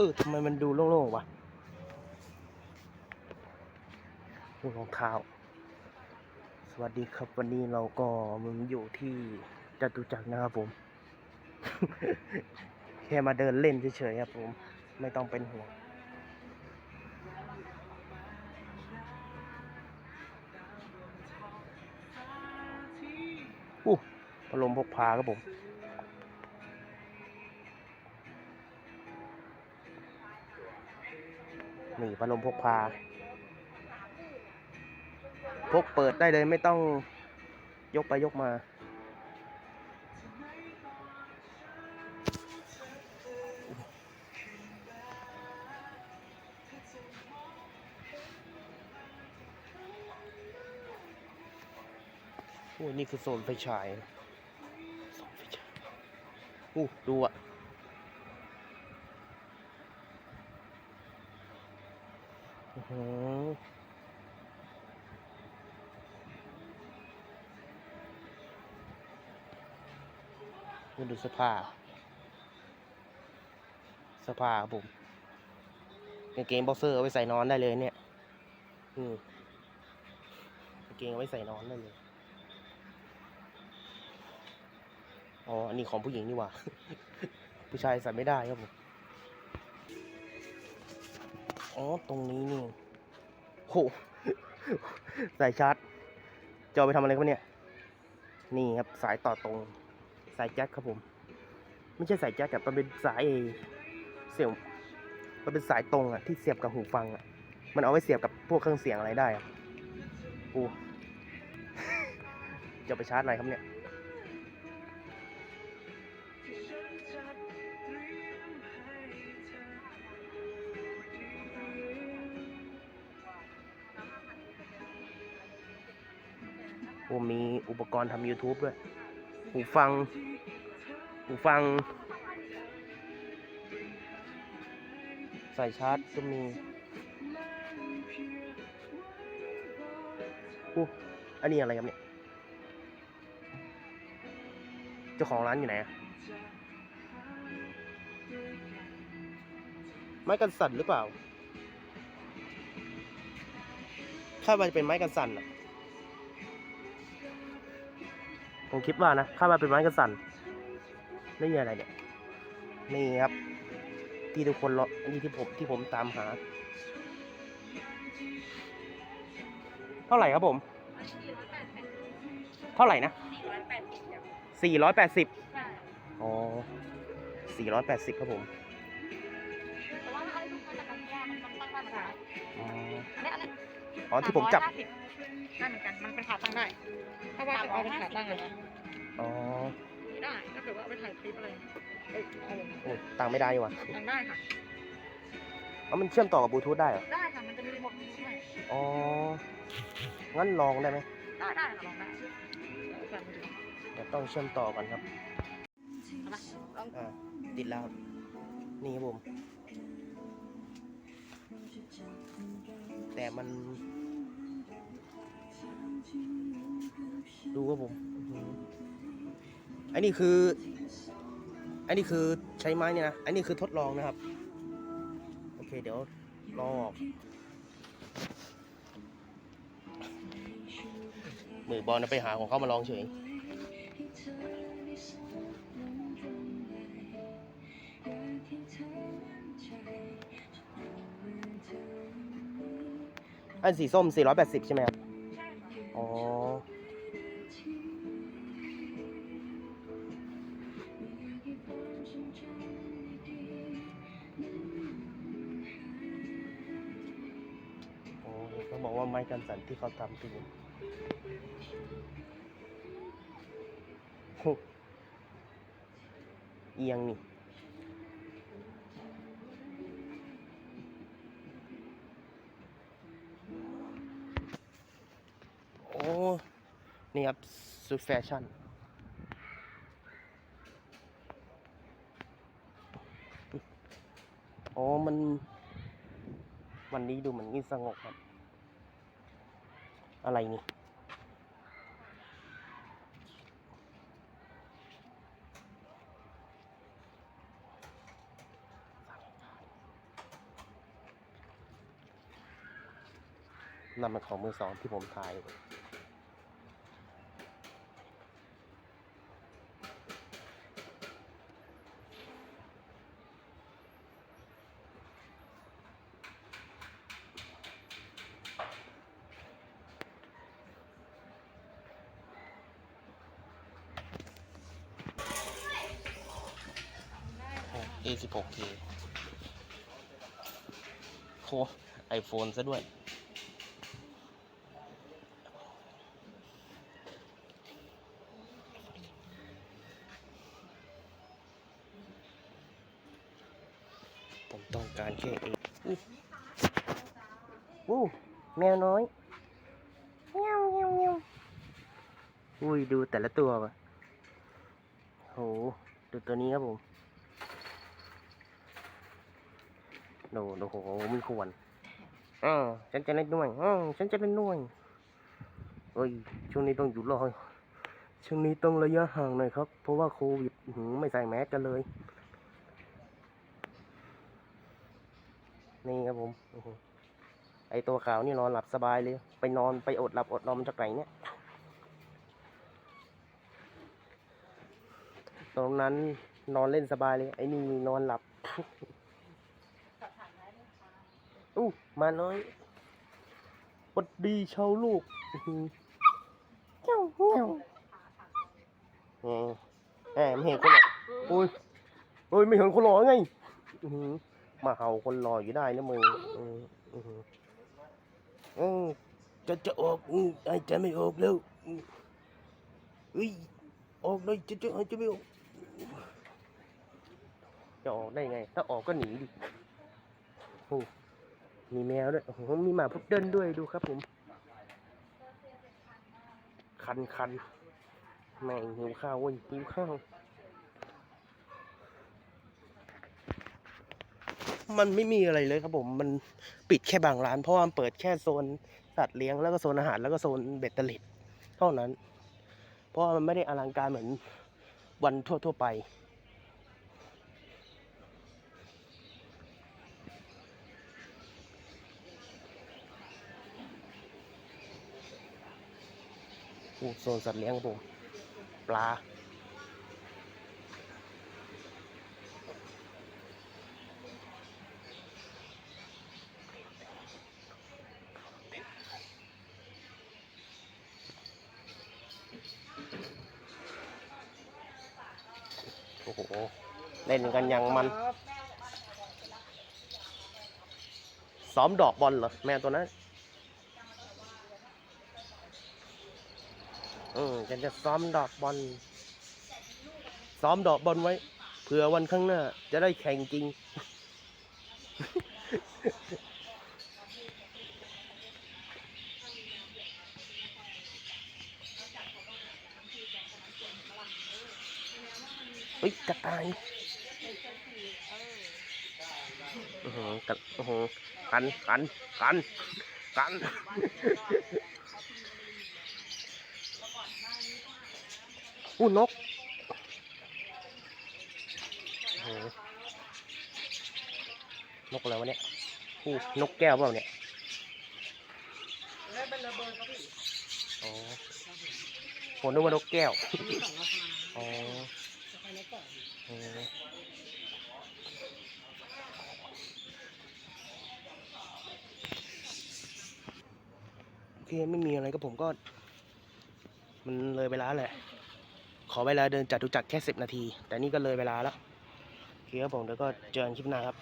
ออทำไมมันดูโล่งๆวะดูรองเท้า สวัสดีครับวันนี้เราก็มันอยู่ที่จตุจักรนะครับผม แค่มาเดินเล่นเฉยๆครับผม ไม่ต้องเป็นห่วงอู้พัดลมพกพาครับผม นี่พัดลมพกพา พกเปิดได้เลยไม่ต้องยกไปยกมา โอ้ยนี่คือโซนไฟฉายโซนไฟฉายอู้ดูอะ อื้อหือนี่ดูเสื้อผ้าเสื้อผ้าครับผมกางเกงบ็อกเซอร์เอาไว้ใส่นอนได้เลยเนี่ยอืมกางเกงเอาไว้ใส่นอนได้เลย อ๋อ อันนี้ของผู้หญิงนี่หว่า ผู้ชายใส่ไม่ได้ครับผม อ๋อ ตรงนี้นี่ โหสายชาร์จจะเอาไปทำอะไรครับเนี่ย นี่ครับสายต่อตรง สายแจ็คครับผม ไม่ใช่สายแจ็คแต่มันเป็นสายเสียบมันเป็นสายตรงอะที่เสียบกับหูฟังอะมันเอาไว้เสียบกับพวกเครื่องเสียงอะไรได้อะโอ้จะเอาไปชาร์จอะไรครับเนี่ย ผมมีอุปกรณ์ทำ YouTube ด้วย หูฟัง หูฟัง ใส่ชาร์จก็มีอู้อันนี้อะไรครับเนี่ย เจ้าของร้านอยู่ไหนไม้กันสั่นหรือเปล่าคาดว่าจะเป็นไม้กันสั่นอะ ผมคิดว่านะคาดว่าเป็นไม้กระสันไม่มีอะไรเนี่ยนี่ครับ ที่ทุกคนรอนี่ที่ผมที่ผมตามหา เท่าไหร่ครับผม เท่าไหร่นะสี่ร้อยแปดสิบสี่ร้อยแปดสิบใช่อ๋อสี่ร้อยแปดสิบครับผมแต่ว่าเอาลูกมาจากกันว่ามันมันตั้งได้เหมือนกันอ๋ออันนี้อันนี้อ๋อที่ผมจับ350ได้เหมือนกัน มันเป็นขาตั้งได้ ถ้าว่าจะเอาเป็นขาตั้งอะนะอ๋อได้ถ้าเกิดว่าเอาไปถ่ายคลิปอะไรเอ้ยเอาลงโอ้ยตังค์ไม่ได้ดีกว่าตั้งได้ค่ะ อ๋อมันเชื่อมต่อกับบลูทูธได้เหรอได้ค่ะมันจะมีรีโมทมือด้วยอ๋องั้นลองได้ไหมได้ได้ค่ะลองได้เอาใส่มือถือเดี๋ยวต้องเชื่อมต่อก่อนครับเอาละลองอ่าติดแล้วครับนี่ครับผมแต่มัน ดูครับผมอันนี้คือ อันนี้คือใช้ไม้เนี่ยนะ อันนี้คือทดลองนะครับ โอเคเดี๋ยวลองออกมือบอลนะไปหาของเขามาลองเฉยอันสีส้ม 480 ใช่ไหมครับใช่ค่ะ อ๋อ โอ้เขาบอกว่าไม้กันสันที่เขาทำคือโหเอียงนี่ นี่ครับสุดแฟชั่นโอ้มัน วันนี้ดูเหมือนงี่สงบครับ อะไรนี่นั่นมันของมือสองที่ผมถ่าย A16K โหไอโฟนซะด้วย ผมต้องการแค่เออุ๊ยอู้แมวน้อยเงี้ยวเงี้ยวเงี้ยวอุ้ย ดูแต่ละตัววะโห ดูตัวนี้ครับผม โดโดโหมันควรอ่าฉันจะเล่นด้วยอ่าฉันจะเล่นด้วยเอ้ยช่วงนี้ต้องอยู่รอยช่วงนี้ต้องระยะห่างหน่อยครับ เพราะว่าโควิดอื้อหือไม่ใส่แมสกันเลย นี่ครับผมโอ้โหไอตัวขาวนี่นอนหลับสบายเลย ไปนอนไปอดหลับอดนอนมาจากไหนเนี่ยตรงนั้นนอนเล่นสบายเลย ไอ้นี่นอนหลับ อู้มาน้อยหวัดดีชาวลูกอื้อหือเจ้าเงี้ยวแหมแหมไม่เห็นคนหรอโอ้ยโอ้ยไม่เห็นคนหล่อไงอื้อหือมาเห่าคนหล่ออยู่ได้นะมึงอืมอือหืออืมจะจะออกอืมไอ้จะไม่ออกแล้วอืมเฮ้ยออกเลยจะจะจะไม่ออกจะออกได้ไง ถ้าออกก็หนีดิโอ้ มีแมวด้วย โอ้โห มีหมาพุดเดิ้ลด้วยดูครับผม คันคันแม่งหิวข้าวเว้ยหิวข้าว มันไม่มีอะไรเลยครับผม มันปิดแค่บางร้าน เพราะว่ามันเปิดแค่โซนสัตว์เลี้ยงแล้วก็โซนอาหารแล้วก็โซนเบ็ดเตล็ดเท่านั้น เพราะว่ามันไม่ได้อลังการเหมือนวันทั่ว ๆ ไป โอ้โซนสัตว์เลี้ยงครับผมปลา โอ้โห เล่นกันอย่างมัน ซ้อมดอกบอลเหรอ แม่ตัวนั้น อืมฉันจะซ้อมดอกบอล ซ้อมดอกบอลไว้ เผื่อวันข้างหน้า จะได้แข่งจริง เฮ้ยกระต่ายโอ้โหกระโอ้โหกัน กัน กัน กัน อู้นกนกอะไรวะเนี่ยอู้นกแก้วเปล่าเนี่ยอ๋อผมนึกว่านกแก้วอ๋ออ๋อโอเคไม่มีอะไรก็ผมก็ มันเลยเวลาแหละ ขอเวลาเดินจัดทุจักแค่สิบนาที แต่นี่ก็เลยเวลาแล้วโอเคครับผมเดี๋ยวก็เจอกันคลิปหน้าครับ